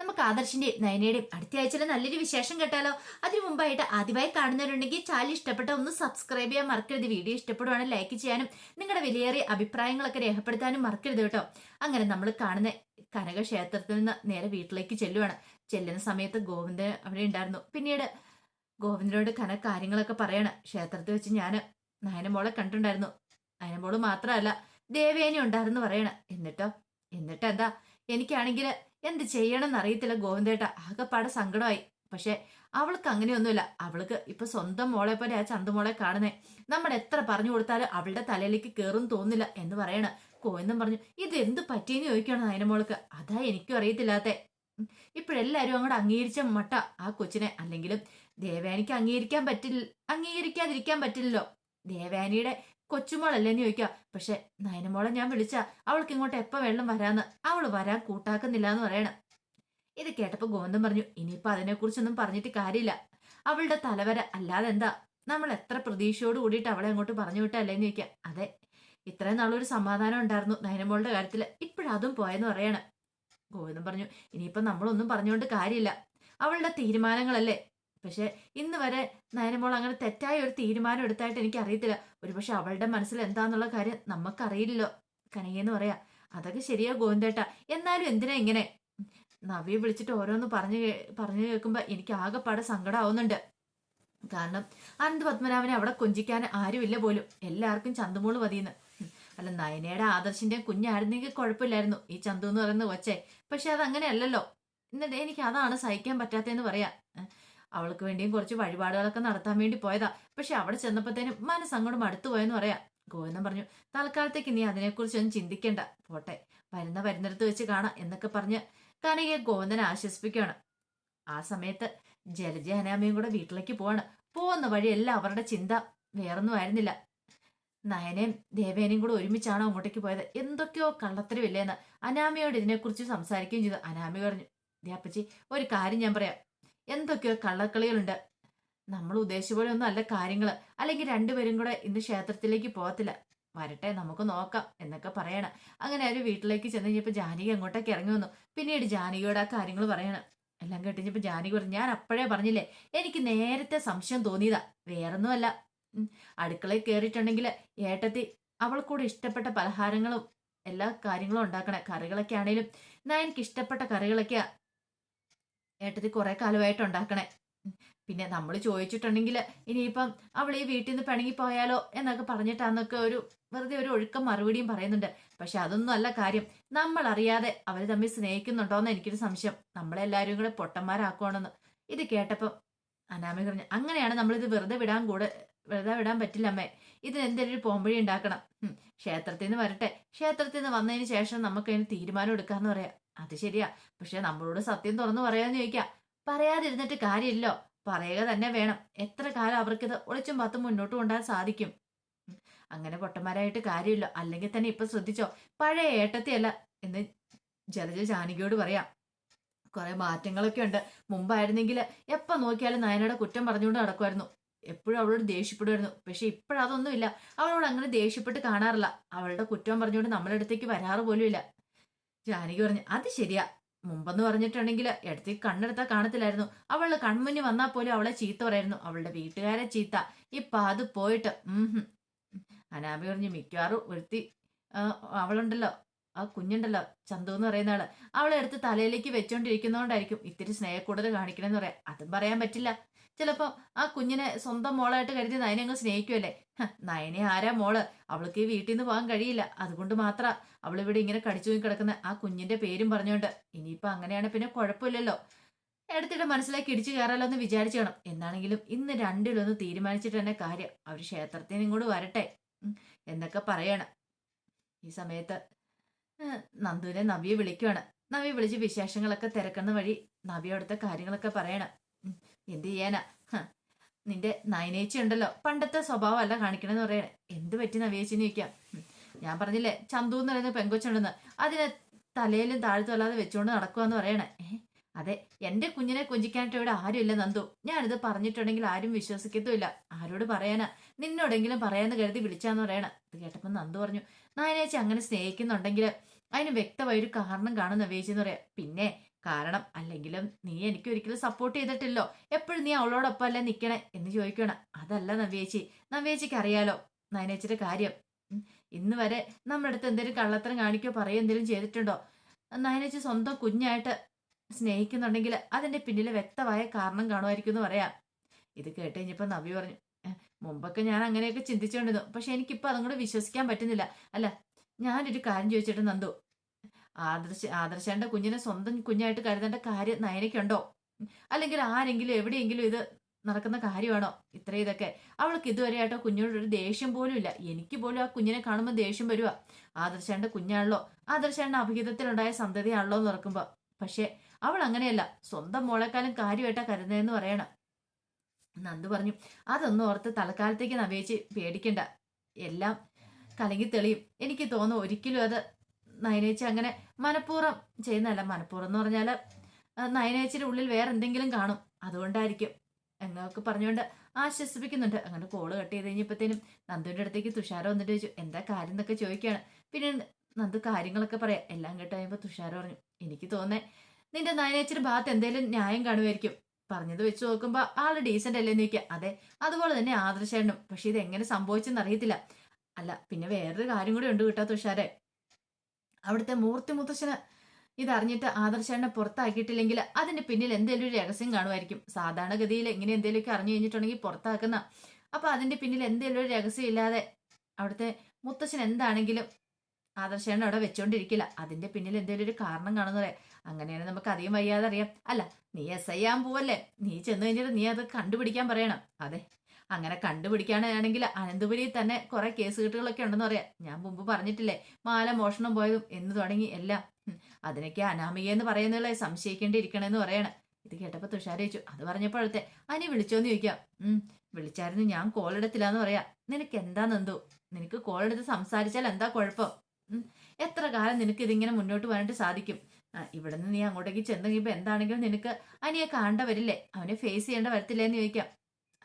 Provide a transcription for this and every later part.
നമുക്ക് ആദർശിന്റെയും നയനയുടെയും അടുത്ത ആഴ്ചയിലെ നല്ലൊരു വിശേഷം കേട്ടാലോ? അതിനു മുമ്പായിട്ട് ആദ്യമായി കാണുന്നവരുണ്ടെങ്കിൽ ചാനൽ ഇഷ്ടപ്പെട്ട ഒന്ന് സബ്സ്ക്രൈബ് ചെയ്യാൻ മറക്കരുത്. വീഡിയോ ഇഷ്ടപ്പെടുവാണെങ്കിൽ ലൈക്ക് ചെയ്യാനും നിങ്ങളുടെ വിലയേറിയ അഭിപ്രായങ്ങളൊക്കെ രേഖപ്പെടുത്താനും മറക്കരുത് കേട്ടോ. അങ്ങനെ നമ്മൾ കാണുന്ന കനകക്ഷേത്രത്തിൽ നിന്ന് നേരെ വീട്ടിലേക്ക് ചെല്ലുവാണ്. ചെല്ലുന്ന സമയത്ത് ഗോവിന്ദൻ അവിടെ ഉണ്ടായിരുന്നു. പിന്നീട് ഗോവിന്ദനോട് കന കാര്യങ്ങളൊക്കെ പറയാണ്. ക്ഷേത്രത്തിൽ വെച്ച് ഞാൻ നയനമോളെ കണ്ടിട്ടുണ്ടായിരുന്നു. നയനമോൾ മാത്രമല്ല ദേവേനി ഉണ്ടായിരുന്നു പറയണ. എന്നിട്ടോ? എന്നിട്ടെന്താ? എനിക്കാണെങ്കിൽ എന്ത് ചെയ്യണമെന്ന് അറിയത്തില്ല ഗോവിന്ദേട്ട. ആകെപ്പാടെ സങ്കടമായി. പക്ഷെ അവൾക്ക് അങ്ങനെയൊന്നുമില്ല. അവൾക്ക് ഇപ്പൊ സ്വന്തം മോളെ പോലെ ആ ചന്തമോളെ കാണുന്നേ. നമ്മൾ എത്ര പറഞ്ഞു കൊടുത്താലും അവളുടെ തലയിലേക്ക് കയറും തോന്നില്ല എന്ന് പറയണ. കോയെന്നും പറഞ്ഞു ഇത് എന്ത് പറ്റിയെന്ന് ചോദിക്കണം മോൾക്ക് അതാ എനിക്കും അറിയത്തില്ലാത്തെ. ഇപ്പോഴെല്ലാരും അങ്ങോട്ട് അംഗീകരിച്ച മട്ട ആ കൊച്ചിനെ. അല്ലെങ്കിലും ദേവാനിക്ക് അംഗീകരിക്കാൻ പറ്റില്ല അംഗീകരിക്കാതിരിക്കാൻ പറ്റില്ലല്ലോ. ദേവാനിയുടെ കൊച്ചുമോളല്ലേന്ന് ചോദിക്കുക. പക്ഷെ നയനമോളെ ഞാൻ വിളിച്ച അവൾക്ക് ഇങ്ങോട്ട് എപ്പോ വെള്ളം വരാന്ന്. അവൾ വരാൻ കൂട്ടാക്കുന്നില്ല എന്ന് പറയണം. ഇത് കേട്ടപ്പോ ഗോവിന്ദൻ പറഞ്ഞു ഇനിയിപ്പോ അതിനെക്കുറിച്ചൊന്നും പറഞ്ഞിട്ട് കാര്യമില്ല. അവളുടെ തലവര അല്ലാതെ എന്താ നമ്മൾ എത്ര പ്രതീക്ഷയോട് കൂടിയിട്ട് അവളെ അങ്ങോട്ട് പറഞ്ഞു വിട്ടല്ലേന്ന് ചോദിക്കുക. അതെ ഇത്രയും നാളൊരു സമാധാനം ഉണ്ടായിരുന്നു നയനമോളുടെ കാര്യത്തിൽ ഇപ്പോഴതും പോയെന്ന് പറയണം. ഗോവിന്ദൻ പറഞ്ഞു ഇനിയിപ്പം നമ്മളൊന്നും പറഞ്ഞുകൊണ്ട് കാര്യമില്ല. അവളുടെ തീരുമാനങ്ങളല്ലേ പക്ഷെ ഇന്ന് വരെ നയനമോൾ അങ്ങനെ തെറ്റായ ഒരു തീരുമാനം എടുത്തായിട്ട് എനിക്ക് അറിയത്തില്ല ഒരുപക്ഷെ അവളുടെ മനസ്സിൽ എന്താന്നുള്ള കാര്യം നമുക്കറിയില്ലല്ലോ. കനകയെന്ന് പറയാ അതൊക്കെ ശരിയാ ഗോവിന്ദേട്ട എന്നാലും എന്തിനാ ഇങ്ങനെ? നവിയെ വിളിച്ചിട്ട് ഓരോന്ന് പറഞ്ഞു പറഞ്ഞു കേൾക്കുമ്പോ എനിക്ക് ആകെപ്പാടെ സങ്കടമാവുന്നുണ്ട് കാരണം അനന്ത് പത്മനാഭനെ അവിടെ കൊഞ്ചിക്കാൻ ആരുമില്ല പോലും. എല്ലാവർക്കും ചന്തുമോൾ മതിയെന്ന്. അല്ല നയനയുടെ ആദർശിന്റെ കുഞ്ഞായിരുന്നെങ്കിൽ കുഴപ്പമില്ലായിരുന്നു. ഈ ചന്തു എന്ന് പറയുന്ന കൊച്ചെ പക്ഷെ അത് അങ്ങനെയല്ലല്ലോ എന്നിട്ട് എനിക്ക് അതാണ് സഹിക്കാൻ പറ്റാത്തതെന്ന് പറയാ. അവൾക്ക് വേണ്ടിയും കുറച്ച് വഴിപാടുകളൊക്കെ നടത്താൻ വേണ്ടി പോയതാ. പക്ഷെ അവിടെ ചെന്നപ്പോഴത്തേനും മനസ്സങ്ങോട്ട് മടുത്തു പോയെന്ന് പറയാം. ഗോവിന്ദൻ പറഞ്ഞു തൽക്കാലത്തേക്ക് നീ അതിനെക്കുറിച്ചൊന്നും ചിന്തിക്കേണ്ട. പോട്ടെ വരുന്ന വരുന്നിടത്ത് വെച്ച് കാണാം എന്നൊക്കെ പറഞ്ഞ് കനകയെ ഗോവിന്ദനെ ആശ്വസിപ്പിക്കുകയാണ്. ആ സമയത്ത് ജലജ അനാമയും കൂടെ വീട്ടിലേക്ക് പോവാണ്. പോകുന്ന വഴിയെല്ലാം അവരുടെ ചിന്ത വേറൊന്നും ആയിരുന്നില്ല. നയനയും ദേവേനയും കൂടെ ഒരുമിച്ചാണോ അങ്ങോട്ടേക്ക് പോയത്? എന്തൊക്കെയോ കള്ളത്തരമില്ലേന്ന് അനാമയോട് ഇതിനെക്കുറിച്ച് സംസാരിക്കുകയും ചെയ്തു. അനാമി പറഞ്ഞു ദേ അപ്പച്ചി ഒരു കാര്യം ഞാൻ പറയാം. എന്തൊക്കെയോ കള്ളക്കളികളുണ്ട്. നമ്മൾ ഉദ്ദേശിച്ച പോലെ ഒന്നും അല്ല കാര്യങ്ങൾ അല്ലെങ്കിൽ രണ്ടുപേരും കൂടെ ഇന്ന് ക്ഷേത്രത്തിലേക്ക് പോകത്തില്ല. വരട്ടെ നമുക്ക് നോക്കാം എന്നൊക്കെ പറയണം. അങ്ങനെ അവർ വീട്ടിലേക്ക് ചെന്ന് കഴിഞ്ഞപ്പോൾ ജാനകി അങ്ങോട്ടേക്ക് ഇറങ്ങി വന്നു. പിന്നീട് ജാനകിയോട് ആ കാര്യങ്ങൾ പറയണം. എല്ലാം കേട്ടിഞ്ഞപ്പോൾ ജാനകി പറഞ്ഞു ഞാൻ അപ്പോഴേ പറഞ്ഞില്ലേ എനിക്ക് നേരത്തെ സംശയം തോന്നിയതാ. വേറൊന്നുമല്ല. അടുക്കളയിൽ കയറിയിട്ടുണ്ടെങ്കിൽ ഏട്ടത്തി അവൾ കൂടെ ഇഷ്ടപ്പെട്ട പലഹാരങ്ങളും എല്ലാ കാര്യങ്ങളും ഉണ്ടാക്കണേ. കറികളൊക്കെ ആണെങ്കിലും എന്നാ എനിക്ക് ഇഷ്ടപ്പെട്ട കറികളൊക്കെയാ. ഏട്ടത്തി കുറെ കാലമായിട്ട് ഉണ്ടാക്കണേ. പിന്നെ നമ്മൾ ചോദിച്ചിട്ടുണ്ടെങ്കിൽ ഇനിയിപ്പം അവൾ ഈ വീട്ടിൽ നിന്ന് പിണങ്ങി പോയാലോ എന്നൊക്കെ പറഞ്ഞിട്ടാന്നൊക്കെ ഒരു വെറുതെ ഒരു ഒഴുക്കം മറുപടിയും പറയുന്നുണ്ട്. പക്ഷെ അതൊന്നും അല്ല കാര്യം. നമ്മൾ അറിയാതെ അവർ തമ്മിൽ സ്നേഹിക്കുന്നുണ്ടോന്ന് എനിക്കൊരു സംശയം. നമ്മളെല്ലാവരും കൂടെ പൊട്ടന്മാരാക്കുവാണെന്ന്. ഇത് കേട്ടപ്പം അനാമി പറഞ്ഞു അങ്ങനെയാണ് നമ്മളിത് വെറുതെ വിടാൻ കൂടെ വെറുതെ വിടാൻ പറ്റില്ല അമ്മേ. ഇതിന് എന്തെങ്കിലും ഒരു പോംവഴി ഉണ്ടാക്കണം. ക്ഷേത്രത്തിൽ നിന്ന് വരട്ടെ. ക്ഷേത്രത്തിൽ നിന്ന് വന്നതിന് ശേഷം നമുക്ക് അതിന് തീരുമാനം എടുക്കാന്ന് പറയാം. അത് ശരിയാ. പക്ഷെ നമ്മളോട് സത്യം തുറന്നു പറയാന്ന് ചോദിക്കാം. പറയാതിരുന്നിട്ട് കാര്യമില്ലോ പറയുക തന്നെ വേണം. എത്ര കാലം അവർക്കിത് ഒളിച്ചും പത്തും മുന്നോട്ട് കൊണ്ടുപോകാൻ സാധിക്കും? അങ്ങനെ പൊട്ടന്മാരായിട്ട് കാര്യമില്ല. അല്ലെങ്കിൽ തന്നെ ഇപ്പൊ ശ്രദ്ധിച്ചോ. പഴയ ഏട്ടത്തിയല്ല എന്ന് ജലജ ജാനകിയോട് പറയാം. കുറെ മാറ്റങ്ങളൊക്കെ ഉണ്ട്. മുമ്പായിരുന്നെങ്കിൽ എപ്പോ നോക്കിയാലും നയനയുടെ കുറ്റം പറഞ്ഞുകൊണ്ട് നടക്കുമായിരുന്നു. എപ്പോഴും അവളോട് ദേഷ്യപ്പെടുമായിരുന്നു. പക്ഷെ ഇപ്പോഴതൊന്നുമില്ല. അവളോട് അങ്ങനെ ദേഷ്യപ്പെട്ട് കാണാറില്ല. അവളുടെ കുറ്റം പറഞ്ഞുകൊണ്ട് നമ്മളെ അടുത്തേക്ക് വരാറ് പോലും ഇല്ല ജാനകി പറഞ്ഞു അത് ശരിയാ. മുമ്പെന്ന് പറഞ്ഞിട്ടുണ്ടെങ്കിൽ ഇടത്തേക്ക് കണ്ണെടുത്താൽ കാണത്തില്ലായിരുന്നു. അവളുടെ കൺമുന്നിൽ വന്നാൽ പോലും അവളെ ചീത്ത പറയായിരുന്നു. അവളുടെ വീട്ടുകാരെ ചീത്ത. ഇപ്പൊ അത് പോയിട്ട് ഉം അനാമി പറഞ്ഞു മിക്കവാറും ഒരുത്തി അവളുണ്ടല്ലോ. ആ കുഞ്ഞുണ്ടല്ലോ ചന്തു എന്ന് പറയുന്ന ആൾ. അവളെ എടുത്ത് തലയിലേക്ക് വെച്ചോണ്ടിരിക്കുന്നോണ്ടായിരിക്കും ഇത്തിരി സ്നേഹക്കൂടുതൽ കാണിക്കണമെന്ന് പറയാം. അതും പറയാൻ പറ്റില്ല. ചിലപ്പോ ആ കുഞ്ഞിനെ സ്വന്തം മോളായിട്ട് കരുതി നയനെ അങ്ങ് സ്നേഹിക്കുമല്ലേ നയനെ ആരാ മോൾ? അവൾക്ക് ഈ വീട്ടിൽ നിന്ന് പോകാൻ കഴിയില്ല. അതുകൊണ്ട് മാത്ര അവൾ ഇവിടെ ഇങ്ങനെ കടിച്ചു കിടക്കുന്ന. ആ കുഞ്ഞിന്റെ പേരും പറഞ്ഞുകൊണ്ട് ഇനിയിപ്പോ അങ്ങനെയാണ് പിന്നെ കുഴപ്പമില്ലല്ലോ. എടുത്തിട്ട് മനസ്സിലാക്കി ഇടിച്ചു കയറാലോ എന്ന് വിചാരിച്ചു എന്നാണെങ്കിലും ഇന്ന് രണ്ടിലൊന്ന് തീരുമാനിച്ചിട്ട് തന്നെ കാര്യം അവർ ക്ഷേത്രത്തിന് ഇങ്ങോട്ട് വരട്ടെ. എന്നൊക്കെ പറയണം. ഈ സമയത്ത് നന്ദുവിനെ നവിയെ വിളിക്കുവാണ്. നവിയെ വിളിച്ച് വിശേഷങ്ങളൊക്കെ തിരക്കുന്ന വഴി നവി കാര്യങ്ങളൊക്കെ പറയണം. എന്ത് ചെയ്യാനാ നിന്റെ നയനേച്ചി ഉണ്ടല്ലോ പണ്ടത്തെ സ്വഭാവം അല്ല കാണിക്കണമെന്ന് പറയണേ. എന്ത് പറ്റി നവേച്ചിന് വയ്ക്കാം ഞാൻ പറഞ്ഞില്ലേ ചന്തു എന്ന് പറയുന്ന പെങ്കൊച്ചുണ്ടെന്ന്. അതിനെ തലയിലും താഴ്ത്തും അല്ലാതെ വെച്ചുകൊണ്ട് നടക്കുവാന്ന് പറയണേ. അതെ എന്റെ കുഞ്ഞിനെ കൊഞ്ചിക്കാനായിട്ട് ഇവിടെ ആരുമില്ല നന്ദു. ഞാനിത് പറഞ്ഞിട്ടുണ്ടെങ്കിൽ ആരും വിശ്വസിക്കത്തുമില്ല. ആരോട് പറയാനാ? നിന്നോടെങ്കിലും പറയാന്ന് കരുതി വിളിച്ചാന്ന് പറയണ. ഇത് കേട്ടപ്പോൾ നന്ദു പറഞ്ഞു നായനേച്ചി അങ്ങനെ സ്നേഹിക്കുന്നുണ്ടെങ്കിൽ അതിന് വ്യക്തമായ ഒരു കാരണം കാണുന്ന വേച്ചെന്ന് പറയാം. പിന്നെ കാരണം അല്ലെങ്കിലും നീ എനിക്ക് ഒരിക്കലും സപ്പോർട്ട് ചെയ്തിട്ടില്ലോ. എപ്പോഴും നീ അവളോടൊപ്പം അല്ലേ നിൽക്കണേ എന്ന് ചോദിക്കണം. അതല്ല നവ്യേച്ചി. നവ്യേച്ചിക്ക് അറിയാലോ നയനേച്ചിയുടെ കാര്യം. ഇന്ന് വരെ നമ്മുടെ അടുത്ത് എന്തെങ്കിലും കള്ളത്തരം കാണിക്കോ പറയോ എന്തെങ്കിലും ചെയ്തിട്ടുണ്ടോ? നയനേച്ചി സ്വന്തം കുഞ്ഞായിട്ട് സ്നേഹിക്കുന്നുണ്ടെങ്കിൽ അതിന്റെ പിന്നിൽ വ്യക്തമായ കാരണം കാണുമായിരിക്കും എന്ന് പറയാം. ഇത് കേട്ട് കഴിഞ്ഞപ്പോൾ നവ്യ പറഞ്ഞു മുമ്പൊക്കെ ഞാൻ അങ്ങനെയൊക്കെ ചിന്തിച്ചുകൊണ്ടിരുന്നു പക്ഷെ എനിക്കിപ്പോൾ അതും കൂടെ വിശ്വസിക്കാൻ പറ്റുന്നില്ല. അല്ല ഞാനൊരു കാര്യം ചോദിച്ചിട്ട് നന്ദു ആദർശ ആദർശേണ്ട കുഞ്ഞിനെ സ്വന്തം കുഞ്ഞായിട്ട് കരുതേണ്ട കാര്യം നയനയ്ക്കുണ്ടോ? അല്ലെങ്കിൽ ആരെങ്കിലും എവിടെയെങ്കിലും ഇത് നടക്കുന്ന കാര്യമാണോ? ഇത്ര ഇതൊക്കെ. അവൾക്ക് ഇതുവരെ ആയിട്ടോ കുഞ്ഞോട് ഒരു ദേഷ്യം പോലും ഇല്ല. എനിക്ക് പോലും ആ കുഞ്ഞിനെ കാണുമ്പോൾ ദേഷ്യം വരുക ആദർശേണ്ട കുഞ്ഞാണല്ലോ. ആദർശേണ്ട അഭിഹിതത്തിലുണ്ടായ സന്തതിയാണല്ലോ എന്ന് ഓർക്കുമ്പോൾ പക്ഷേ അവൾ അങ്ങനെയല്ല. സ്വന്തം മോളെക്കാലം കാര്യമായിട്ടാ കരുതുന്നതെന്ന് പറയണം. നന്ദു പറഞ്ഞു അതൊന്നും ഓർത്ത് തൽക്കാലത്തേക്ക് നവേച്ച് പേടിക്കണ്ട. എല്ലാം കലങ്ങി തെളിയും എനിക്ക് തോന്നുന്നു ഒരിക്കലും അത് നയനേച്ചി അങ്ങനെ മനഃപൂർവം ചെയ്യുന്നതല്ല. മനഃപൂർവം എന്ന് പറഞ്ഞാൽ നയനേച്ചിയുടെ ഉള്ളിൽ വേറെ എന്തെങ്കിലും കാണും. അതുകൊണ്ടായിരിക്കും. എന്നൊക്കെ പറഞ്ഞുകൊണ്ട് ആശ്വസിപ്പിക്കുന്നുണ്ട്. അങ്ങനെ കോൾ കട്ട് ചെയ്ത് കഴിഞ്ഞപ്പോഴത്തേനും നന്ദുവിന്റെ അടുത്തേക്ക് തുഷാര വന്നിട്ട് ചോദിച്ചു എന്താ കാര്യം എന്നൊക്കെ ചോദിക്കുകയാണ്. പിന്നെ നന്ദു കാര്യങ്ങളൊക്കെ പറയാം. എല്ലാം കേട്ട് കഴിയുമ്പോൾ തുഷാര പറഞ്ഞു എനിക്ക് തോന്നേ നിന്റെ നയനേച്ചിയുടെ ഭാഗത്ത് എന്തെങ്കിലും ന്യായം കാണുമായിരിക്കും പറഞ്ഞത് വെച്ച് നോക്കുമ്പോൾ ആൾ ഡീസന്റ് അല്ലേ എന്ന് ചോദിക്കുക. അതെ അതുപോലെ തന്നെ ആദർശേണ്ണും പക്ഷെ ഇത് എങ്ങനെ സംഭവിച്ചെന്ന് അറിയത്തില്ല. അല്ല പിന്നെ വേറൊരു കാര്യം കൂടി ഉണ്ട് കേട്ടോ തുഷാരെ. അവിടുത്തെ മൂർത്തി മുത്തശ്ശന് ഇതറിഞ്ഞിട്ട് ആദർശനെ പുറത്താക്കിയിട്ടില്ലെങ്കിൽ അതിന്റെ പിന്നിൽ എന്തെങ്കിലും ഒരു രഹസ്യം കാണുമായിരിക്കും. സാധാരണഗതിയിൽ ഇങ്ങനെ എന്തെങ്കിലുമൊക്കെ അറിഞ്ഞു കഴിഞ്ഞിട്ടുണ്ടെങ്കിൽ പുറത്താക്കുന്ന. അപ്പൊ അതിന്റെ പിന്നിൽ എന്തെങ്കിലും ഒരു രഹസ്യം ഇല്ലാതെ അവിടുത്തെ മുത്തശ്ശൻ എന്താണെങ്കിലും ആദർശനെ അവിടെ വെച്ചോണ്ടിരിക്കില്ല. അതിന്റെ പിന്നിൽ എന്തെങ്കിലും ഒരു കാരണം കാണുന്നത് അങ്ങനെയാണ് നമുക്ക് അധികം വയ്യാതെ അറിയാം. അല്ല നീ എസ് ഐ ആകാൻ പോവല്ലേ? നീ ചെന്ന് കഴിഞ്ഞിട്ട് നീ അത് കണ്ടുപിടിക്കാൻ പറയണം. അതെ. അങ്ങനെ കണ്ടുപിടിക്കാനാണെങ്കിൽ അനന്തപുരിയിൽ തന്നെ കുറെ കേസ് കെട്ടുകളൊക്കെ ഉണ്ടെന്ന് പറയാം. ഞാൻ മുമ്പ് പറഞ്ഞിട്ടില്ലേ മാല മോഷണം പോയതും എന്ന് തുടങ്ങി എല്ലാം. അതിനൊക്കെ അനാമികയെന്ന് പറയുന്നുള്ള സംശയിക്കേണ്ടിയിരിക്കണമെന്ന് പറയണം. ഇത് കേട്ടപ്പോ തുഷാരയിച്ചു അത് പറഞ്ഞപ്പോഴത്തെ അനി വിളിച്ചോന്ന് ചോദിക്കാം. ഉം വിളിച്ചായിരുന്നു ഞാൻ കോൾ എടുത്തില്ല എന്ന് പറയാം. നിനക്ക് എന്താ നന്ദു? നിനക്ക് കോൾ എടുത്ത് സംസാരിച്ചാൽ എന്താ കുഴപ്പം? എത്ര കാലം നിനക്ക് ഇതിങ്ങനെ മുന്നോട്ട് പോകാനായിട്ട് സാധിക്കും? ഇവിടെ നിന്ന് നീ അങ്ങോട്ടേക്ക് ചെന്നെങ്കിൽ കഴിയുമ്പോൾ എന്താണെങ്കിലും നിനക്ക് അനിയെ കാണേണ്ട വരില്ലേ? അവനെ ഫേസ് ചെയ്യേണ്ട വരത്തില്ലേ എന്ന് ചോദിക്കാം.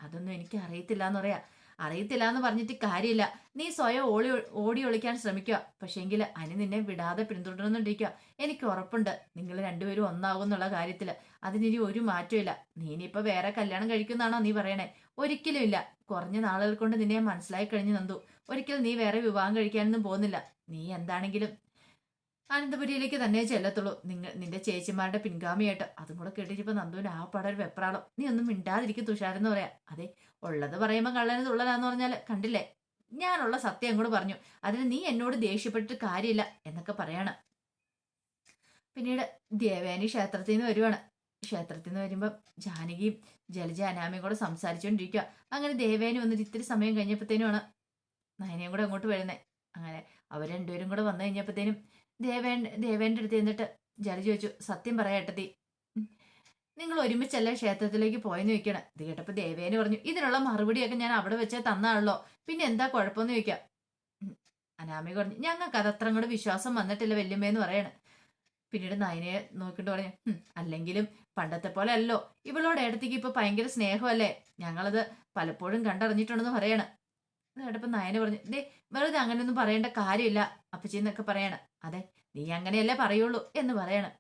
അതൊന്നും എനിക്ക് അറിയത്തില്ല എന്ന് പറയാ. അറിയത്തില്ല എന്ന് പറഞ്ഞിട്ട് കാര്യമില്ല. നീ സ്വയം ഓടി ഓടി ഒളിക്കാൻ ശ്രമിക്കുക. പക്ഷേങ്കിൽ അനി നിന്നെ വിടാതെ പിന്തുടരുന്നുണ്ടിരിക്കുക എനിക്ക് ഉറപ്പുണ്ട്. നിങ്ങൾ രണ്ടുപേരും ഒന്നാകും എന്നുള്ള കാര്യത്തിൽ അതിനിനി ഒരു മാറ്റമില്ല നീ ഇനിയിപ്പോൾ വേറെ കല്യാണം കഴിക്കുന്നതാണോ നീ പറയണേ? ഒരിക്കലും ഇല്ല. കുറഞ്ഞ നാളുകൾ കൊണ്ട് നിന്നെ മനസ്സിലായി കഴിഞ്ഞു നന്ദു. ഒരിക്കലും നീ വേറെ വിവാഹം കഴിക്കാനൊന്നും പോകുന്നില്ല. നീ എന്താണെങ്കിലും അനന്തപുരിയിലേക്ക് തന്നെ ചെല്ലത്തുള്ളൂ. നിങ്ങൾ നിന്റെ ചേച്ചിമാരുടെ പിൻഗാമിയായിട്ട്. അതും കൂടെ കേട്ടിരിപ്പോ നന്ദുവിന് ആ പടം വെപ്രാളം. നീ ഒന്നും മിണ്ടാതിരിക്കും തുഷാരെന്ന് പറയാ. അതെ ഉള്ളത് പറയുമ്പോൾ കള്ളന് തുള്ളലാന്ന് പറഞ്ഞാൽ കണ്ടില്ലേ? ഞാനുള്ള സത്യം അങ്ങോട്ട് പറഞ്ഞു. അതിന് നീ എന്നോട് ദേഷ്യപ്പെട്ടിട്ട് കാര്യമില്ല എന്നൊക്കെ പറയാണ്. പിന്നീട് ദേവേനി ക്ഷേത്രത്തിൽ നിന്ന് വരുവാണ്. ക്ഷേത്രത്തിൽ നിന്ന് വരുമ്പം ജാനകിയും ജലജ അനാമയും കൂടെ സംസാരിച്ചുകൊണ്ടിരിക്കുക അങ്ങനെ ദേവേനി വന്നിട്ട് ഇത്തിരി സമയം കഴിഞ്ഞപ്പോഴത്തേനുമാണ് നയനയും കൂടെ അങ്ങോട്ട് വരുന്നത് അങ്ങനെ അവർ രണ്ടുപേരും കൂടെ വന്നു കഴിഞ്ഞപ്പോഴത്തേനും ദേവേൻ ദേവേന്റെ അടുത്ത് എന്നിട്ട് ജലജ ചോദിച്ചു സത്യം പറയാട്ടത്തി നിങ്ങൾ ഒരുമിച്ചല്ല ക്ഷേത്രത്തിലേക്ക് പോയെന്ന് ചോദിക്കണം? ഇത് കേട്ടപ്പോൾ ദേവേന് പറഞ്ഞു ഇതിനുള്ള മറുപടിയൊക്കെ ഞാൻ അവിടെ വെച്ചേ തന്നാണല്ലോ. പിന്നെ എന്താ കുഴപ്പമെന്ന് ചോദിക്കാം. അനാമി പറഞ്ഞു ഞങ്ങൾക്ക് അതത്ര കൂടെ വിശ്വാസം വന്നിട്ടില്ല വല്യമ്മയെന്ന് പറയണം. പിന്നീട് നയനയെ നോക്കിട്ട് പറഞ്ഞു അല്ലെങ്കിലും പണ്ടത്തെ പോലെ അല്ലോ. ഇവളോട് ഏടത്തേക്ക് ഇപ്പൊ ഭയങ്കര സ്നേഹമല്ലേ? ഞങ്ങളത് പലപ്പോഴും കണ്ടറിഞ്ഞിട്ടുണ്ടെന്ന് പറയണം. കേട്ടപ്പോ നയന പറഞ്ഞു ദേ വെറുതെ അങ്ങനെയൊന്നും പറയേണ്ട കാര്യമില്ല അപ്പച്ചി എന്നൊക്കെ പറയണം. അതെ നീ അങ്ങനെയല്ലേ പറയുള്ളൂ എന്ന് പറയണം.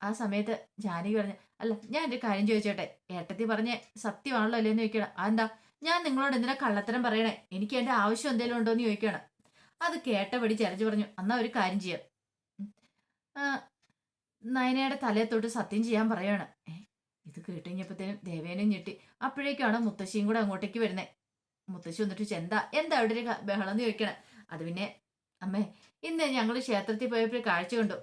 ആ സമയത്ത് ജാനകി പറഞ്ഞു അല്ല ഞാൻ ഒരു കാര്യം ചോദിച്ചോട്ടെ? ഏട്ടത്തി പറഞ്ഞ സത്യമാണല്ലോ അല്ലേന്ന് ചോദിക്കണം അതെന്താ? ഞാൻ നിങ്ങളോട് എന്തിനാ കള്ളത്തരം പറയണേ? എനിക്ക് എന്റെ ആവശ്യം എന്തെങ്കിലും ഉണ്ടോ എന്ന് ചോദിക്കണം അത് കേട്ടപടി ചരച്ചു പറഞ്ഞു എന്നാ ഒരു കാര്യം ചെയ്യാം. നയനയുടെ തലയെ തൊട്ട് സത്യം ചെയ്യാൻ പറയാണ്. ഇത് കേട്ടുകഴിഞ്ഞപ്പോഴത്തേനും ദേവേനയും ദേവേനും ഞെട്ടി. അപ്പോഴേക്കാണ് മുത്തശ്ശിയും കൂടെ അങ്ങോട്ടേക്ക് വരുന്നത് മുത്തശ്ശി വന്നിട്ട് എന്താ എന്താ അവിടെ ഒരു ബഹളം എന്ന് ചോദിക്കണം? അത് പിന്നെ അമ്മേ ഇന്ന് ഞങ്ങൾ ക്ഷേത്രത്തിൽ പോയപ്പോൾ കാഴ്ച കണ്ടു.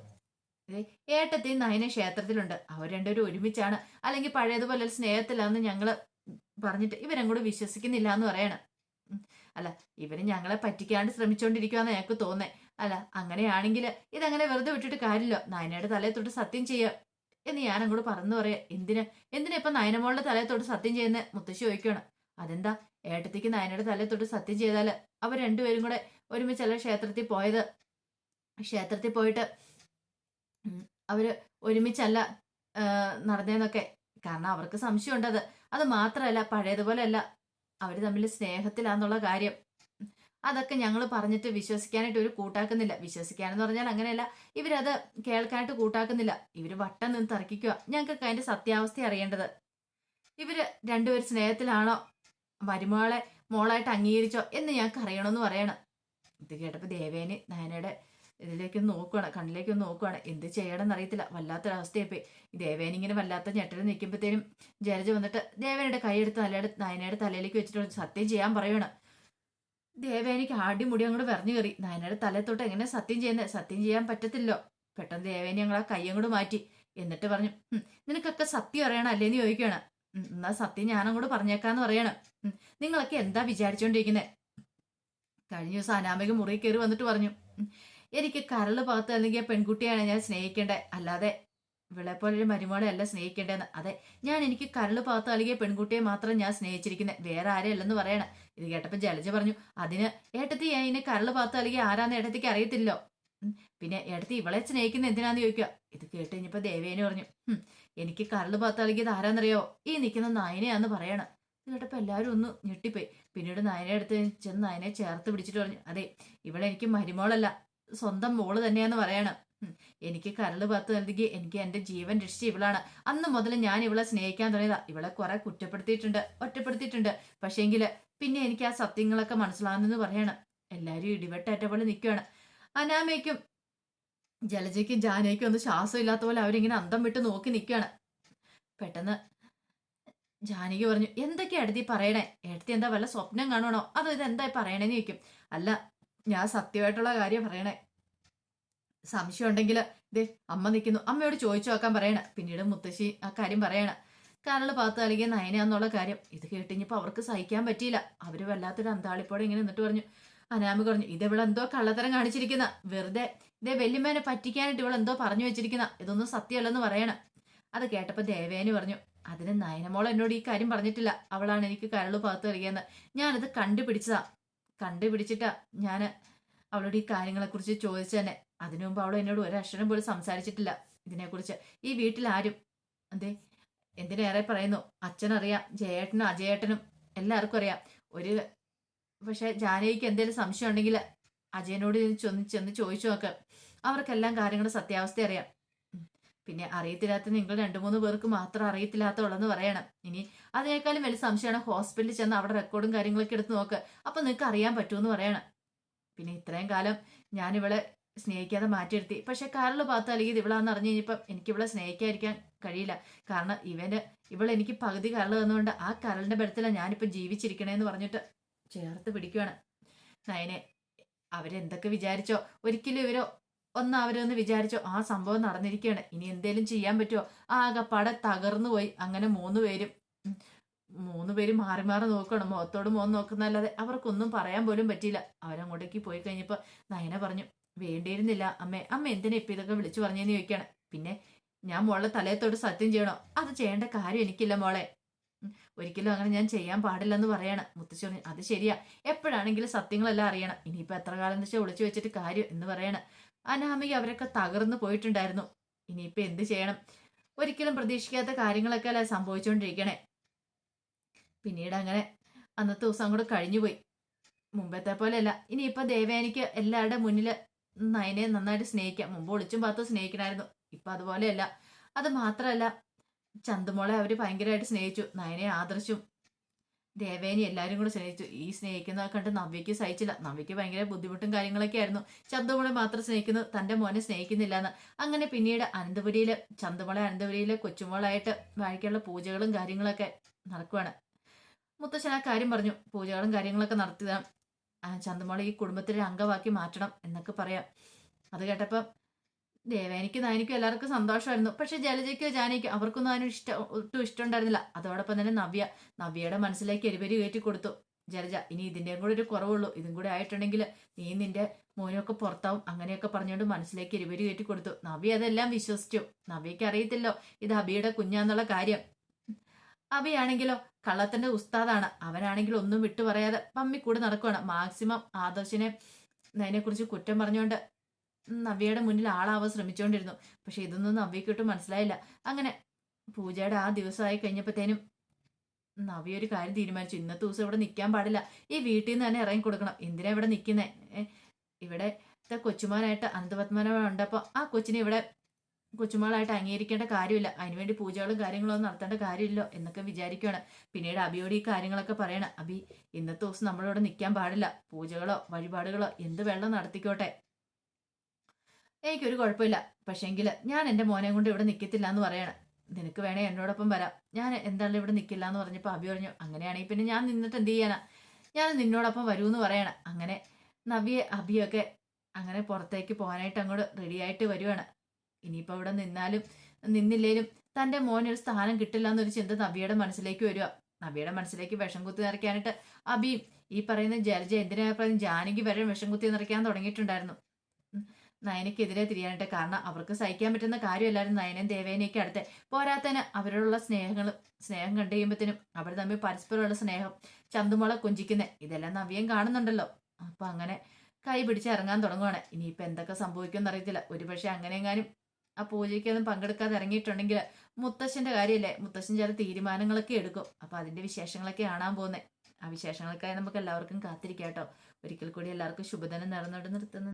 ഏട്ടത്തി നയന ക്ഷേത്രത്തിലുണ്ട്. അവർ രണ്ടുപേരും ഒരുമിച്ചാണ്. അല്ലെങ്കിൽ പഴയതുപോലെ സ്നേഹത്തിലാന്ന് ഞങ്ങൾ പറഞ്ഞിട്ട് ഇവരും കൂടെ വിശ്വസിക്കുന്നില്ല എന്ന് പറയണം. അല്ല ഇവർ ഞങ്ങളെ പറ്റിക്കാണ്ട് ശ്രമിച്ചോണ്ടിരിക്കുവാന്ന് ഞങ്ങൾക്ക് തോന്നേ. അല്ല അങ്ങനെയാണെങ്കിൽ ഇതങ്ങനെ വെറുതെ വിട്ടിട്ട് കാര്യമില്ല. നയനയുടെ തലയെ തൊട്ട് സത്യം ചെയ്യാം എന്ന് ഞാൻ അങ്ങോട്ട് പറഞ്ഞു പറയാം. എന്തിന്? എന്തിനാ ഇപ്പൊ നയനമോളുടെ തലയെ തൊട്ട് സത്യം ചെയ്യുന്ന? മുത്തശ്ശി ചോദിക്കണം അതെന്താ? ഏട്ടത്തിക്ക് നയനയുടെ തല തൊട്ട് സത്യം ചെയ്താൽ അവർ രണ്ടുപേരും കൂടെ ഒരുമിച്ചല്ല ക്ഷേത്രത്തിൽ പോയത്? ക്ഷേത്രത്തിൽ പോയിട്ട് അവർ ഒരുമിച്ചല്ല നടന്നേന്നൊക്കെ. കാരണം അവർക്ക് സംശയമുണ്ടത് അത്. മാത്രമല്ല പഴയതുപോലെയല്ല. അവർ തമ്മിൽ സ്നേഹത്തിലാന്നുള്ള കാര്യം. അതൊക്കെ ഞങ്ങൾ പറഞ്ഞിട്ട് വിശ്വസിക്കാനായിട്ട് ഒരു കൂട്ടാക്കുന്നില്ല. വിശ്വസിക്കാനെന്ന് പറഞ്ഞാൽ അങ്ങനെയല്ല. ഇവരത് കേൾക്കാനായിട്ട് കൂട്ടാക്കുന്നില്ല. ഇവർ വട്ടം നിന്ന് തർക്കിക്കുക ഞങ്ങൾക്ക് അതിന്റെ സത്യാവസ്ഥ അറിയേണ്ടത്. ഇവർ രണ്ടുപേർ സ്നേഹത്തിലാണോ? മരുമകളെ മോളായിട്ട് അംഗീകരിച്ചോ എന്ന് ഞങ്ങൾക്ക് അറിയണമെന്ന് പറയണം. ഇത് കേട്ടപ്പോൾ ദേവേന് നയനയുടെ ഇതിലേക്ക് നോക്കുവാണ് കണ്ണിലേക്ക് ഒന്ന് നോക്കുവാണ്. എന്ത് ചെയ്യണമെന്ന് അറിയത്തില്ല. വല്ലാത്തൊരവസ്ഥയായിപ്പോയി. ദേവേന ഇങ്ങനെ വല്ലാത്ത ഞെട്ടൽ നിൽക്കുമ്പോഴത്തേനും ജലജ വന്നിട്ട് ദേവേനയുടെ കൈയെടുത്ത് നല്ലയുടെ നയനയുടെ തലയിലേക്ക് വെച്ചിട്ട് സത്യം ചെയ്യാൻ പറയുവാണ് ദേവേനിക്ക് ആടിമുടി അങ്ങോട്ട് പറഞ്ഞു കയറി. നയനയുടെ തലത്തോട്ട് എങ്ങനെ സത്യം ചെയ്യുന്നത് സത്യം ചെയ്യാൻ പറ്റത്തില്ലോ. പെട്ടെന്ന് ദേവേനി ഞങ്ങൾ ആ കൈ അങ്ങോട്ട് മാറ്റി. എന്നിട്ട് പറഞ്ഞു നിനക്കൊക്കെ സത്യം അറിയണം അല്ലേന്ന് ചോദിക്കുകയാണ് "ഉം, എന്നാ സത്യം ഞാൻ അങ്ങോട്ട് പറഞ്ഞേക്കാന്ന് പറയണം. നിങ്ങളൊക്കെ എന്താ വിചാരിച്ചോണ്ടിരിക്കുന്നത് കഴിഞ്ഞ ദിവസം അനാമിക മുറി കയറി വന്നിട്ട് പറഞ്ഞു എനിക്ക് കരൾ പകത്ത് അല്ലെങ്കിൽ പെൺകുട്ടിയാണ് ഞാൻ സ്നേഹിക്കേണ്ടത് അല്ലാതെ വിളപ്പോലൊരു മരുമോളെ അല്ല സ്നേഹിക്കേണ്ടതെന്ന് അതെ ഞാൻ എനിക്ക് കരൾ പകത്ത് അല്ലെങ്കിൽ പെൺകുട്ടിയെ മാത്രം ഞാൻ സ്നേഹിച്ചിരിക്കുന്നത് വേറെ ആരെയല്ലെന്ന് പറയണം. ഇത് കേട്ടപ്പോൾ ജലജ പറഞ്ഞു അതിന് ഏട്ടത്തി ഇതിന് കരൾ പകത്ത് അല്ലെങ്കിൽ ആരാന്ന് ഏട്ടത്തിക്ക് അറിയത്തില്ലോ? പിന്നെ ഏട്ടത്തി ഇവളെ സ്നേഹിക്കുന്ന എന്തിനാന്ന് ചോദിക്കുക? ഇത് കേട്ട് കഴിഞ്ഞപ്പോൾ ദേവേനെ പറഞ്ഞു "ഉം, എനിക്ക് കരൾ നൽകിയത് ആരാന്നറിയോ? ഈ നിൽക്കുന്ന നായനെയാന്ന് പറയണം. ഇത് കേട്ടപ്പോ എല്ലാവരും ഒന്ന് ഞെട്ടിപ്പോയി. പിന്നീട് നായനെ അടുത്ത് ചെന്ന് നായനെ ചേർത്ത് പിടിച്ചിട്ട് പറഞ്ഞു അതെ ഇവളെ എനിക്ക് മരുമോളല്ല സ്വന്തം മോൾ തന്നെയാന്ന് പറയണം. എനിക്ക് കരൾ പാത്ത് നൽകി എനിക്ക് എന്റെ ജീവൻ രക്ഷിച്ച ഇവളാണ്. അന്ന് മുതൽ ഞാൻ ഇവളെ സ്നേഹിക്കാൻ തുടങ്ങിയതാ. ഇവളെ കുറെ കുറ്റപ്പെടുത്തിയിട്ടുണ്ട് ഒറ്റപ്പെടുത്തിയിട്ടുണ്ട്. പക്ഷേങ്കിൽ പിന്നെ എനിക്ക് ആ സത്യങ്ങളൊക്കെ മനസ്സിലാകുന്നെന്ന് പറയണം. എല്ലാരും ഇടിവെട്ടേറ്റ പോലെ നിൽക്കുകയാണ് അനാമയ്ക്കും ജലജയ്ക്കും ജാനയ്ക്കും ഒന്നും ശ്വാസം ഇല്ലാത്ത പോലെ അവരിങ്ങനെ അന്തം വിട്ട് നോക്കി നിൽക്കുകയാണ് പെട്ടെന്ന് ജാനകി പറഞ്ഞു എന്തൊക്കെയാ എടുത്തി പറയണേ? എടുത്തി എന്താ വല്ല സ്വപ്നം കാണണോ അതോ ഇത് എന്താ പറയണേന്ന് ചോദിക്കും. അല്ല ഞാൻ സത്യമായിട്ടുള്ള കാര്യം പറയണേ. സംശയം ഉണ്ടെങ്കിൽ ദേ അമ്മ നിൽക്കുന്നു അമ്മയോട് ചോദിച്ചു നോക്കാൻ പറയണ. പിന്നീട് മുത്തശ്ശി ആ കാര്യം പറയണ. കരൾ പാത്ത് നയന എന്നുള്ള കാര്യം. ഇത് കേട്ടിഞ്ഞപ്പോൾ അവർക്ക് സഹിക്കാൻ പറ്റിയില്ല. അവർ വല്ലാത്തൊരു അന്താളിപ്പോടെ ഇങ്ങനെ നിന്നിട്ട് പറഞ്ഞു. അനാമി പറഞ്ഞു ഇതെവിടെ എന്തോ കള്ളത്തരം കാണിച്ചിരിക്കുന്ന. വെറുതെ ഇതേ വെല്ലുമ്മേനെ പറ്റിക്കാനായിട്ട് ഇവൾ എന്തോ പറഞ്ഞു വെച്ചിരിക്കുന്ന. ഇതൊന്നും സത്യമല്ലെന്ന് പറയണം. അത് കേട്ടപ്പോൾ ദേവേനി പറഞ്ഞു അതിന് നയനമോൾ എന്നോട് ഈ കാര്യം പറഞ്ഞിട്ടില്ല. അവളാണ് എനിക്ക് കരൾ പകത്ത് നൽകിയെന്ന് ഞാനത് കണ്ടുപിടിച്ചതാ. കണ്ടുപിടിച്ചിട്ടാ ഞാൻ അവളോട് ഈ കാര്യങ്ങളെക്കുറിച്ച് ചോദിച്ചു തന്നെ. അതിനു മുമ്പ് അവൾ എന്നോട് ഒരക്ഷരം പോലും സംസാരിച്ചിട്ടില്ല ഇതിനെക്കുറിച്ച്. ഈ വീട്ടിൽ ആരും അതെ എന്തിനേറെ പറയുന്നു? അച്ഛനറിയാം ജയേട്ടനും അജയേട്ടനും എല്ലാവർക്കും അറിയാം. ഒരു പക്ഷെ ജാനകിക്ക് എന്തെങ്കിലും സംശയം ഉണ്ടെങ്കിൽ അജയനോട് ചെന്ന് ചെന്ന് ചോദിച്ചു നോക്ക്. അവർക്കെല്ലാം കാര്യങ്ങളുടെ സത്യാവസ്ഥ അറിയാം. പിന്നെ അറിയത്തില്ലാത്ത നിങ്ങൾ രണ്ടു മൂന്ന് പേർക്ക് മാത്രം അറിയത്തില്ലാത്തുള്ളെന്ന് പറയണം. ഇനി അതിനേക്കാളും വലിയ സംശയമാണ് ഹോസ്പിറ്റലിൽ ചെന്ന് അവിടെ റെക്കോർഡും കാര്യങ്ങളൊക്കെ എടുത്ത് നോക്ക്. അപ്പൊ നിങ്ങൾക്ക് അറിയാൻ പറ്റുമെന്ന് പറയണം. പിന്നെ ഇത്രയും കാലം ഞാൻ ഇവളെ സ്നേഹിക്കാതെ മാറ്റിയെടുത്തി പക്ഷെ കാറിൽ ഭാഗത്ത് അല്ലെങ്കിൽ ഇവളാന്ന് അറിഞ്ഞു കഴിഞ്ഞപ്പം എനിക്ക് ഇവളെ സ്നേഹിക്കാതിരിക്കാൻ കഴിയില്ല. കാരണം ഇവന് ഇവൾ എനിക്ക് പകുതി കരൾ തന്നുകൊണ്ട് ആ കരളിന്റെ ബലത്തിലാണ് ഞാനിപ്പോൾ ജീവിച്ചിരിക്കണേന്ന് പറഞ്ഞിട്ട് ചേർത്ത് പിടിക്കുകയാണ് നയനെ അവരെന്തൊക്കെ വിചാരിച്ചോ? ഒരിക്കലും ഇവരോ ഒന്ന് അവരൊന്ന് വിചാരിച്ചു ആ സംഭവം നടന്നിരിക്കുകയാണ് ഇനി എന്തേലും ചെയ്യാൻ പറ്റുമോ ആകെപ്പാടെ തകർന്നു പോയി. അങ്ങനെ മൂന്ന് പേരും മൂന്ന് പേരും മാറി മാറി നോക്കണം മുഖത്തോട് മുഖം നോക്കുന്നല്ലാതെ അവർക്കൊന്നും പറയാൻ പോലും പറ്റിയില്ല. അവരങ്ങോട്ടേക്ക് പോയി കഴിഞ്ഞപ്പോൾ നയന പറഞ്ഞു വേണ്ടിയിരുന്നില്ല അമ്മേ. അമ്മ എന്തിനാ ഇപ്പം ഇതൊക്കെ വിളിച്ചു പറഞ്ഞെന്ന് ചോദിക്കുകയാണ് പിന്നെ ഞാൻ മോളെ തലയത്തോട് സത്യം ചെയ്യണോ? അത് ചെയ്യേണ്ട കാര്യം എനിക്കില്ല മോളെ. ഒരിക്കലും അങ്ങനെ ഞാൻ ചെയ്യാൻ പാടില്ലെന്ന് പറയണം. മുത്തശ്ശി പറഞ്ഞു അത് ശരിയാ. എപ്പോഴാണെങ്കിലും സത്യങ്ങളെല്ലാം അറിയണം. ഇനിയിപ്പോൾ എത്ര കാലം എന്ന് വെച്ചാൽ ഒളിച്ചു വെച്ചിട്ട് കാര്യം എന്ന് പറയണം. അനാമിക അവരൊക്കെ തകർന്നു പോയിട്ടുണ്ടായിരുന്നു. ഇനിയിപ്പോ എന്ത് ചെയ്യണം? ഒരിക്കലും പ്രതീക്ഷിക്കാത്ത കാര്യങ്ങളൊക്കെ അല്ലേ സംഭവിച്ചുകൊണ്ടിരിക്കണേ പിന്നീട് അങ്ങനെ അന്നത്തെ ദിവസം അങ്ങോട്ട് കഴിഞ്ഞുപോയി മുമ്പത്തെ പോലെയല്ല. ഇനിയിപ്പോ ദേവേനിക്ക് എല്ലാവരുടെ മുന്നിൽ നയനെ നന്നായിട്ട് സ്നേഹിക്കാം. മുമ്പ് ഒളിച്ചും പാത്തും സ്നേഹിക്കണമായിരുന്നു ഇപ്പൊ അതുപോലെയല്ല. അത് മാത്രമല്ല ചന്തുമോളെ അവർ ഭയങ്കരമായിട്ട് സ്നേഹിച്ചു. നയനെ ആദർശും ദേവേനി എല്ലാവരും കൂടെ സ്നേഹിച്ചു. ഈ സ്നേഹിക്കുന്ന കണ്ട് നവ്യക്ക് സഹിച്ചില്ല. നവ്യക്ക് ഭയങ്കര ബുദ്ധിമുട്ടും കാര്യങ്ങളൊക്കെ ആയിരുന്നു. ചന്തുമോളെ മാത്രം സ്നേഹിക്കുന്നു. തന്റെ മോനെ സ്നേഹിക്കുന്നില്ല എന്ന് അങ്ങനെ പിന്നീട് അനന്തപുരിയിലെ ചന്തുമോളെ അനന്തപുരിയിലെ കൊച്ചുമോളായിട്ട് വാഴയ്ക്കുള്ള പൂജകളും കാര്യങ്ങളൊക്കെ നടക്കുവാണ്. മുത്തശ്ശൻ ആ കാര്യം പറഞ്ഞു. പൂജകളും കാര്യങ്ങളൊക്കെ നടത്തിയതാണ്. ചന്ദമോളെ ഈ കുടുംബത്തിലെ അംഗമാക്കി മാറ്റണം എന്നൊക്കെ പറയാം. അത് കേട്ടപ്പം ദേവേനിക്കും നയനിക്കും എല്ലാവർക്കും സന്തോഷമായിരുന്നു. പക്ഷെ ജലജയ്ക്കോ ജാനയ്ക്കോ അവർക്കൊന്നും അതിന് ഇഷ്ടം ഒട്ടും ഇഷ്ടമുണ്ടായിരുന്നില്ല. അതോടൊപ്പം തന്നെ നവ്യ നവ്യയുടെ മനസ്സിലേക്ക് എരിപരി കയറ്റി കൊടുത്തു. ജലജ ഇനി ഇതിന്റെയും കൂടെ ഒരു കുറവുള്ളൂ. ഇതും കൂടെ ആയിട്ടുണ്ടെങ്കിൽ നീ നിന്റെ മോനൊക്കെ പുറത്താവും. അങ്ങനെയൊക്കെ പറഞ്ഞുകൊണ്ട് മനസ്സിലേക്ക് എരിപരി കയറ്റി കൊടുത്തു. നവ്യ അതെല്ലാം വിശ്വസിച്ചു. നവ്യക്ക് അറിയത്തില്ലോ ഇത് അബിയുടെ കുഞ്ഞാന്നുള്ള കാര്യം. അബിയാണെങ്കിലോ കള്ളത്തിന്റെ ഉസ്താദാണ്. അവനാണെങ്കിൽ ഒന്നും വിട്ടു പറയാതെ പമ്മി കൂടെ നടക്കുവാണ്. മാക്സിമം ആദർശിനെ അതിനെക്കുറിച്ച് കുറ്റം പറഞ്ഞുകൊണ്ട് നവ്യയുടെ മുന്നിൽ ആളാവാൻ ശ്രമിച്ചുകൊണ്ടിരുന്നു പക്ഷെ ഇതൊന്നും നവ്യക്കൊട്ടും മനസ്സിലായില്ല. അങ്ങനെ പൂജയുടെ ആ ദിവസമായി കഴിഞ്ഞപ്പോഴത്തേനും നവ്യ ഒരു കാര്യം തീരുമാനിച്ചു. ഇന്നത്തെ ദിവസം ഇവിടെ നിൽക്കാൻ പാടില്ല. ഈ വീട്ടിൽ നിന്ന് തന്നെ ഇറങ്ങി കൊടുക്കണം. എന്തിനാ ഇവിടെ നിൽക്കുന്നേ ഇവിടെ കൊച്ചുമാനായിട്ട് അനന്തപത്മനാഭൻ ഉണ്ടപ്പോൾ ആ കൊച്ചിനെ ഇവിടെ കൊച്ചുമകളായിട്ട് അംഗീകരിക്കേണ്ട കാര്യമില്ല. അതിനുവേണ്ടി പൂജകളും കാര്യങ്ങളും ഒന്നും നടത്തേണ്ട കാര്യമില്ലോ എന്നൊക്കെ വിചാരിക്കുകയാണ് പിന്നീട് അബിയോട് ഈ കാര്യങ്ങളൊക്കെ പറയണം. അബി ഇന്നത്തെ ദിവസം നമ്മളിവിടെ നിൽക്കാൻ പാടില്ല. പൂജകളോ വഴിപാടുകളോ എന്ത് വെള്ളം നടത്തിക്കോട്ടെ. എനിക്കൊരു കുഴപ്പമില്ല. പക്ഷേങ്കിൽ ഞാൻ എന്റെ മോനെ കൊണ്ട് ഇവിടെ നിൽക്കത്തില്ല എന്ന് പറയണം. നിനക്ക് വേണേ എന്നോടൊപ്പം വരാം. ഞാൻ എന്തായാലും ഇവിടെ നിൽക്കില്ല എന്ന് പറഞ്ഞപ്പോൾ അബി പറഞ്ഞു അങ്ങനെയാണെങ്കിൽ പിന്നെ ഞാൻ നിന്നിട്ട് എന്ത് ചെയ്യാനാ? ഞാൻ നിന്നോടൊപ്പം വരൂന്ന് പറയണം. അങ്ങനെ നവ്യെ അബിയൊക്കെ അങ്ങനെ പുറത്തേക്ക് പോകാനായിട്ട് അങ്ങോട്ട് റെഡിയായിട്ട് വരുവാണ്. ഇനിയിപ്പോൾ ഇവിടെ നിന്നാലും നിന്നില്ലേലും തന്റെ മോനൊരു സ്ഥാനം കിട്ടില്ല എന്നൊരു ചിന്ത നബിയുടെ മനസ്സിലേക്ക് വരിക നബിയുടെ മനസ്സിലേക്ക് വിഷം കുത്തി നിറയ്ക്കാനായിട്ട് അബിയും ഈ പറയുന്ന ജലജ എന്തിനാ പറയുന്നത് ജാനകി വരെ വിഷം കുത്തി നിറയ്ക്കാൻ തുടങ്ങിയിട്ടുണ്ടായിരുന്നു. നയനയ്ക്കെതിരെ തിരിയാനായിട്ട് കാരണം അവർക്ക് സഹിക്കാൻ പറ്റുന്ന കാര്യമല്ലായിരുന്നു നയനയും ദേവേനയൊക്കെ അടുത്ത് പോരാത്തന് അവരോടുള്ള സ്നേഹങ്ങളും സ്നേഹം കണ്ടു കഴിയുമ്പോഴത്തേനും അവർ തമ്മിൽ പരസ്പരമുള്ള സ്നേഹം ചന്തുമോളെ കുഞ്ചിക്കുന്നത് ഇതെല്ലാം നവ്യം കാണുന്നുണ്ടല്ലോ. അപ്പൊ അങ്ങനെ കൈ പിടിച്ച് ഇറങ്ങാൻ തുടങ്ങുവാണ്. ഇനിയിപ്പോൾ എന്തൊക്കെ സംഭവിക്കുമെന്ന് അറിയത്തില്ല. ഒരുപക്ഷെ അങ്ങനെ എങ്ങാനും ആ പൂജയ്ക്കൊന്നും പങ്കെടുക്കാതെ ഇറങ്ങിയിട്ടുണ്ടെങ്കിൽ മുത്തശ്ശന്റെ കാര്യമല്ലേ? മുത്തശ്ശൻ ചില തീരുമാനങ്ങളൊക്കെ എടുക്കും. അപ്പൊ അതിന്റെ വിശേഷങ്ങളൊക്കെ കാണാൻ പോകുന്നത് ആ വിശേഷങ്ങൾക്കായി നമുക്ക് എല്ലാവർക്കും കാത്തിരിക്കാം കേട്ടോ. ഒരിക്കൽ കൂടി എല്ലാവർക്കും ശുഭദിനം നേർന്നുകൊണ്ട് നിർത്തുന്നു.